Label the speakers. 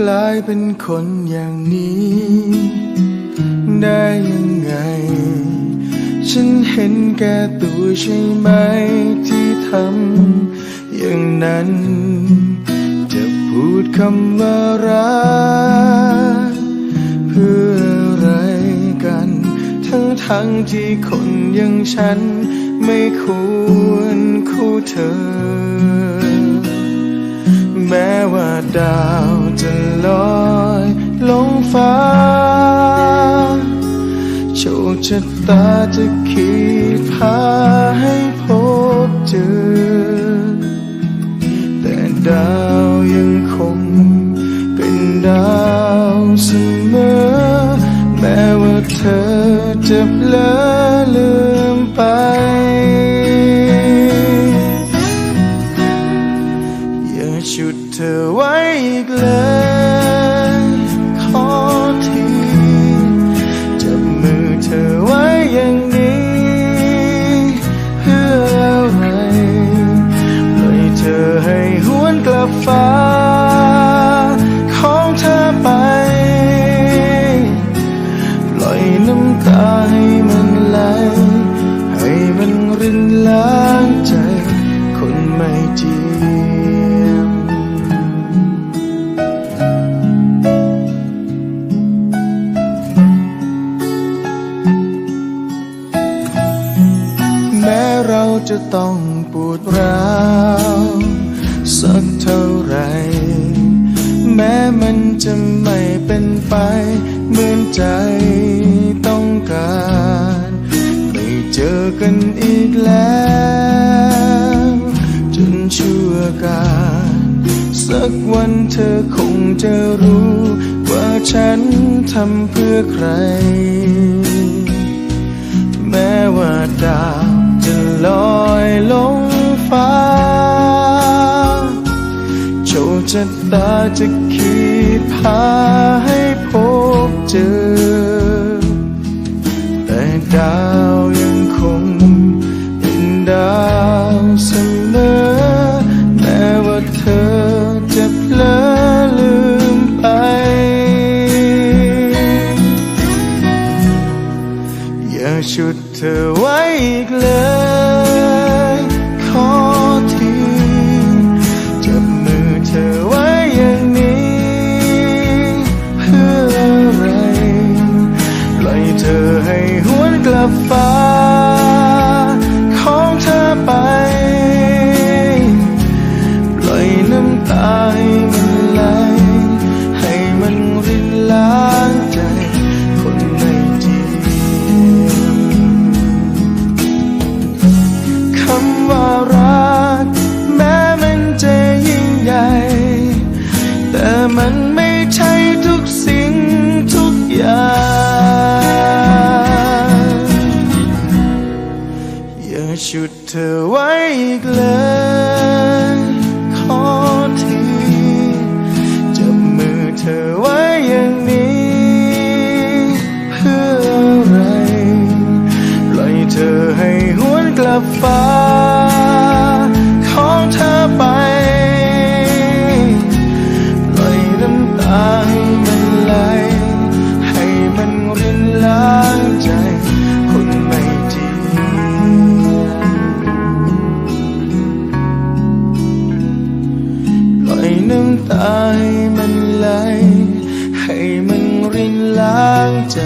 Speaker 1: กลายเป็นคนอย่างนี้ ได้ยังไง ฉันเห็นแก่ตัวใช่ไหมที่ทำอย่างนั้น จะพูดคำว่ารักเพื่ออะไรกัน ทั้งทั้งๆที่คนอย่างฉันไม่ควรคู่เธอ ม้ว่าดาวจะลอยลงฟ้า โชคชะตาจะขีดพาให้พบเจอ แต่ดาวยังคงเป็นดาวเสมอ แม้ว่าเธอจะเลอ ฟ้า ของเธอไป ปล่อยน้ำตาให้มันไหล ให้มันรินล้างใจ คนไม่เจียมแม้เราจะต้องปวดร้าว สักเท่าไร แม้มันจะไม่เป็นไปเหมือนใจต้องการ ไม่เจอกันอีกแล้ว จนชั่วการสักวันเธอคงจะรู้ ว่าฉันทำเพื่อใคร แม้ว่าดาวจะลอยลง ตาจะขีดพาให้พบเจอ แต่ดาวยังคงเป็นดาวเสมอแม้ว่าเธอจะเพลอลืมไป อย่าชุดเธอไว้อีกเลย วน ฟ้าของเธอไปไหลน้ำตาให้มันไหลให้มันรินล้างใจคนไม่ดีปล่อยน้ำตาให้มันไหลให้มันรินล้างใจ